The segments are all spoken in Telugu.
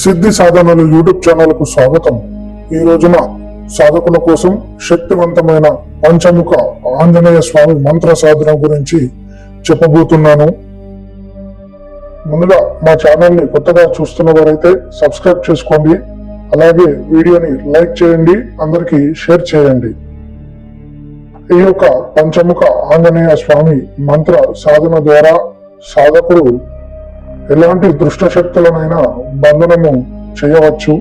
సిద్ధి సాధనలు యూట్యూబ్ ఛానల్కు స్వాగతం. ఈ రోజున సాధకుల కోసం శక్తివంతమైన పంచముఖ ఆంజనేయ స్వామి మంత్ర సాధన గురించి చెప్పబోతున్నాను. ముందుగా మా ఛానల్ని కొత్తగా చూస్తున్న వారైతే సబ్స్క్రైబ్ చేసుకోండి. అలాగే వీడియోని లైక్ చేయండి అందరికీ షేర్ చేయండి. ఈ యొక్క పంచముఖ ఆంజనేయ స్వామి మంత్ర సాధన ద్వారా సాధకుడు ఎలాంటి దుష్ట శక్తులనైనా బంధనము చేయవచ్చు.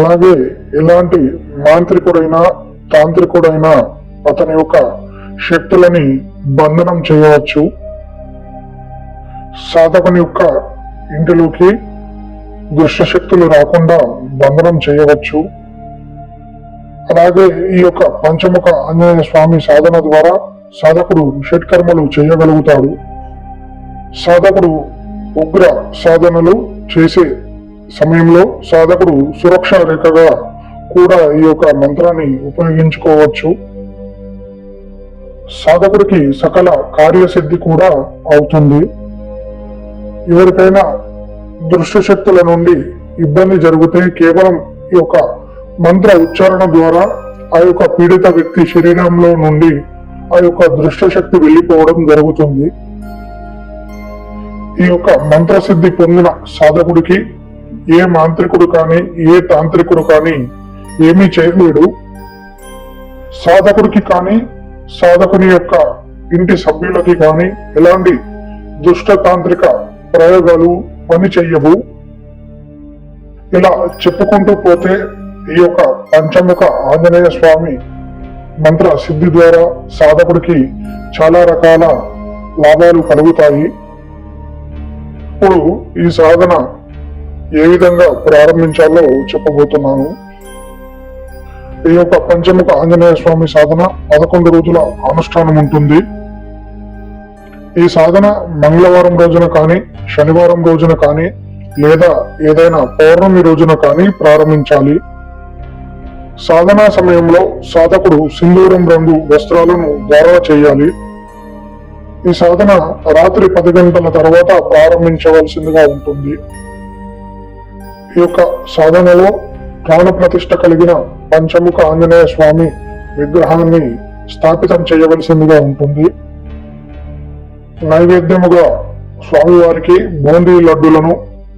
అలాగే ఎలాంటి మాంత్రికుడైనా తాంత్రికుడైనా అతని యొక్క శక్తులని బంధనం చేయవచ్చు. సాధకుని యొక్క ఇంటిలోకి దుష్ట శక్తులు రాకుండా బంధనం చేయవచ్చు. అలాగే ఈ యొక్క పంచముఖ ఆంజనేయ స్వామి సాధన ద్వారా సాధకుడు షట్కర్మలు చేయగలుగుతాడు. సాధకుడు ఉగ్ర సాధనలు చేసే సమయంలో సాధకుడు సురక్ష రేఖగా కూడా ఈ యొక్క మంత్రాన్ని ఉపయోగించుకోవచ్చు. సాధకుడికి సకల కార్యసిద్ధి కూడా అవుతుంది. ఎవరికైనా దృష్టి శక్తుల నుండి ఇబ్బంది జరిగితే కేవలం ఈ యొక్క మంత్ర ఉచ్చారణ ద్వారా ఆ యొక్క పీడిత వ్యక్తి శరీరంలో నుండి ఆ యొక్క దృష్ట శక్తి వెళ్ళిపోవడం జరుగుతుంది. ఈ యొక్క మంత్రసిద్ధి పొందిన సాధకుడికి ఏ మాంత్రికుడు కానీ ఏ తాంత్రికుడు కానీ ఏమీ చేయలేడు. సాధకుడికి కానీ సాధకుని యొక్క ఇంటి సభ్యులకి కానీ ఎలాంటి దుష్ట తాంత్రిక ప్రయోగాలు పని చెయ్యవు. ఇలా చెప్పుకుంటూ పోతే ఈ యొక్క పంచముఖ ఆంజనేయ స్వామి మంత్ర సిద్ధి ద్వారా సాధకుడికి చాలా రకాల లాభాలు కలుగుతాయి. ఇప్పుడు ఈ సాధన ఏ విధంగా ప్రారంభించాలో చెప్పబోతున్నాను. ఈ యొక్క పంచముఖ ఆంజనేయ స్వామి సాధన పదకొండు రోజుల అనుష్ఠానం ఉంటుంది. ఈ సాధన మంగళవారం రోజున కానీ శనివారం రోజున కానీ లేదా ఏదైనా పౌర్ణమి రోజున కానీ ప్రారంభించాలి. సాధనా సమయంలో సాధకుడు సింధూరం రంగు వస్త్రాలను ధారణ చేయాలి. ఈ సాధన రాత్రి పది గంటల తర్వాత ప్రారంభించవలసిందిగా ఉంటుంది. ఈ యొక్క సాధనలో ప్రాణ ప్రతిష్ట కలిగిన పంచముఖ ఆంజనేయ స్వామి విగ్రహాన్ని స్థాపితం చేయవలసిందిగా ఉంటుంది. నైవేద్యముగా స్వామివారికి బూందీ లడ్డులను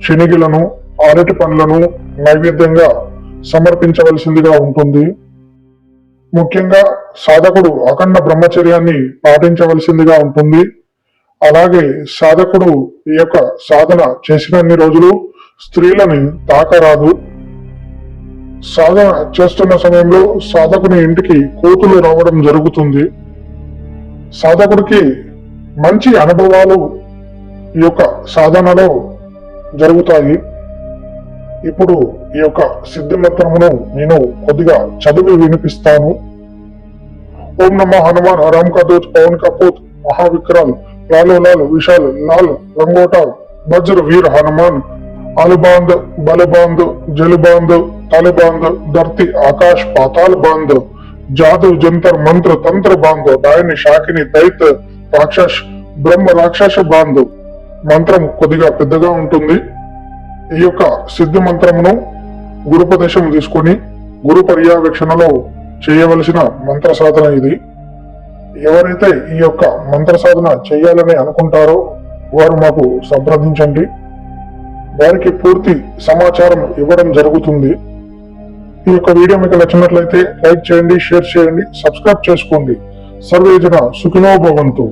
శనిగిలను అరటి పండ్లను నైవేద్యంగా సమర్పించవలసిందిగా ఉంటుంది. ముఖ్యంగా సాధకుడు అఖండ బ్రహ్మచర్యాన్ని పాటించవలసిందిగా ఉంటుంది. అలాగే సాధకుడు ఈ యొక్క సాధన చేసినన్ని రోజులు స్త్రీలని తాకరాదు. సాధన చేస్తున్న సమయంలో సాధకుని ఇంటికి కోతులు రావడం జరుగుతుంది. సాధకుడికి మంచి అనుభవాలు ఈ యొక్క సాధనలో జరుగుతాయి. ఇప్పుడు ఈ యొక్క సిద్ధి మంత్రమును నేను కొద్దిగా చదివి వినిపిస్తాను. ఓం నమ హనుమాన్ రామ్ కదోజ్ పవన్ కపూత్ మహావిక్రమ్ లాలు లాల్ విశాల్ లాల్ రంగోటా వజ్ర వీర్ హనుమాన్ అలుబాంద్ బలబాంద్ జలుబాంద్ తలబాంద్ ధర్తి ఆకాశ్ పాతాల్ బాంద్ జాదు జంతర్ మంత్ర తంత్ర బాంద్ దాయని శాకిని దైత్ రాక్షస్ బ్రహ్మ రాక్షస బాంద్. మంత్రం కొద్దిగా పెద్దగా ఉంటుంది. ఈ యొక్క సిద్ధి మంత్రమును గురుపదేశం తీసుకొని గురు పర్యవేక్షణలో చేయవలసిన మంత్ర సాధన ఇది. ఎవరైతే ఈ యొక్క మంత్ర సాధన చేయాలని అనుకుంటారో వారు మాకు సంప్రదించండి. వారికి పూర్తి సమాచారం ఇవ్వడం జరుగుతుంది. ఈ యొక్క వీడియో మీకు నచ్చినట్లయితే లైక్ చేయండి షేర్ చేయండి సబ్స్క్రైబ్ చేసుకోండి. సర్వేజన సుఖినో భవంతు.